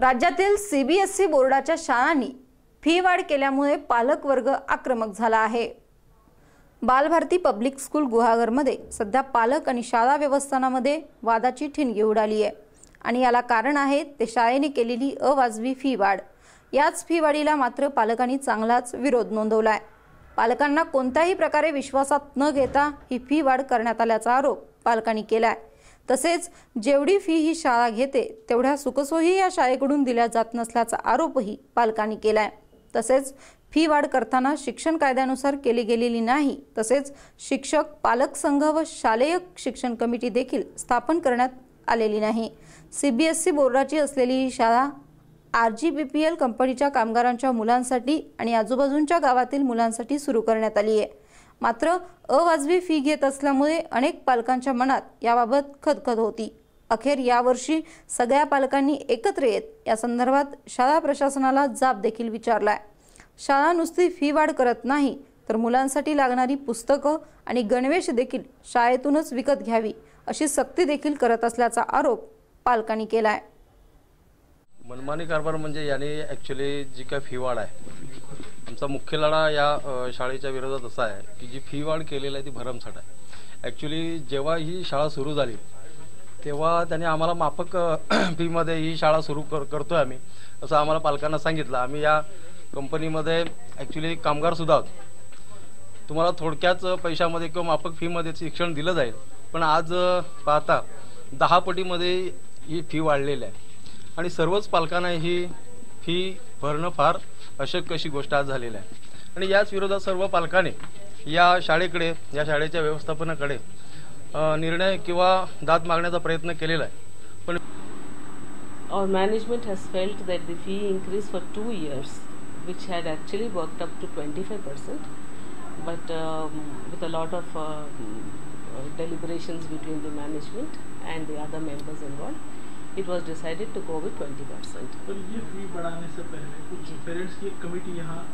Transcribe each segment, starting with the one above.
राज्यातील सीबीएसई बोर्डाच्या शाळांनी फी वाढ केल्यामुळे पालक वर्ग आक्रमक झाला आहे. बालभारती पब्लिक स्कूल गुहागरमध्ये सध्या पालक आणि शाळा व्यवस्थानामध्ये वादाची ठिणगी उडाली आहे आणि याला कारण आहे ते शाळेने केलेली अवाजवी फी वाढ. याच फी वाढीला मात्र पालकांनी चांगलाच विरोध नोंदवला आहे पालकांना कोणत्याही प्रकारे विश्वासात न घेता ही फी वाढ करण्यात आल्याचा आरोप पालकांनी केला आहे तसेच जेवढी फी ही शाळा घेते तेवढ्या सुखसोयी या शाळेकडून दिल्या जात नसल्याचा आरोपही पालकांनी केलाय. तसेच फी वाढ करताना शिक्षण कायद्यानुसार केली गेलेली नाही तसेच शिक्षक पालक संघ व शालेय शिक्षण कमिटी देखील स्थापन करण्यात आलेली नाही. सीबीएसई बोर्डाची असलेली ही शाळा R G B P L कंपनीच्या कामगारांच्या मुलांसाठी आणि आजूबाजूंच्या गावातील मुलांसाठी सुरू करण्यात आली आहे मात्र अवाजवी फी घेत असल्यामुळे अनेक पालकांच्या मनात याबाबत खदखद होती. अखेर यावर्षी सगळ्या पालकांनी एकत्र येत या संदर्भात शाळा प्रशासनाला जाब देखील विचारलाय. शाळा नुसती फी वाढ करत नाही तर मुलांसाठी लागणारी पुस्तकं आणि गणवेश देखील शाळेतूनच विकत घ्यावी अशी सक्ती देखील करत असल्याचा आरोप पालकांनी केलाय. मनमानी कारभार म्हणजे याने ॲक्च्युली जी काय फी वाढ आहे आमचा मुख्य लढा या शाळेच्या विरोधात असा आहे की जी फी वाढ केलेली आहे ती भरमसाठ आहे. ॲक्च्युली जेव्हा ही शाळा सुरू झाली तेव्हा त्याने आम्हाला माफक फीमध्ये ही शाळा सुरू कर करतो आहे आम्ही असं आम्हाला पालकांना सांगितलं. आम्ही या कंपनीमध्ये ॲक्च्युली कामगारसुद्धा आहोत. तुम्हाला थोडक्याच पैशामध्ये किंवा माफक फीमध्ये शिक्षण दिलं जाईल पण आज पाहता दहा पटीमध्ये ही फी वाढलेली आहे. आणि सर्वच पालकांना ही फी भरणं फार अशक्य अशी गोष्ट आज झालेली आहे आणि याच विरोधात सर्व पालकांनी या शाळेकडे या शाळेच्या व्यवस्थापनाकडे निर्णय किंवा दाद मागण्याचा प्रयत्न केलेला आहे पण Our management has felt that the fee increase for two years, which had actually worked up to 25%, but um, with a lot of uh, uh, deliberations between the management and the other members involved, it was decided to go with 20%. पर ये fee बढ़ाने से पहले कुछ parents की committee यहाँ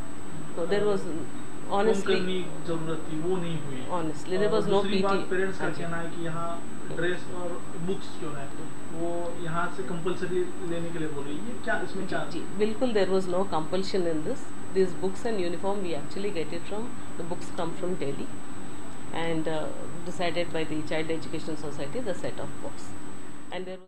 So there was form honestly, करने की जरूरत थी वो नहीं हुई honestly, there और was no दूसरी बात PT. पेरेंट्स का हाँ जी। कहना है कि यहाँ ड्रेस और बुक्स जो है वो यहाँ से कंपलसरी लेने के लिए बोले ये क्या इसमें क्या जी बिल्कुल there was no compulsion in this these books and uniform we actually get it from the books come from delhi and uh, decided by the child education society the set of books and there was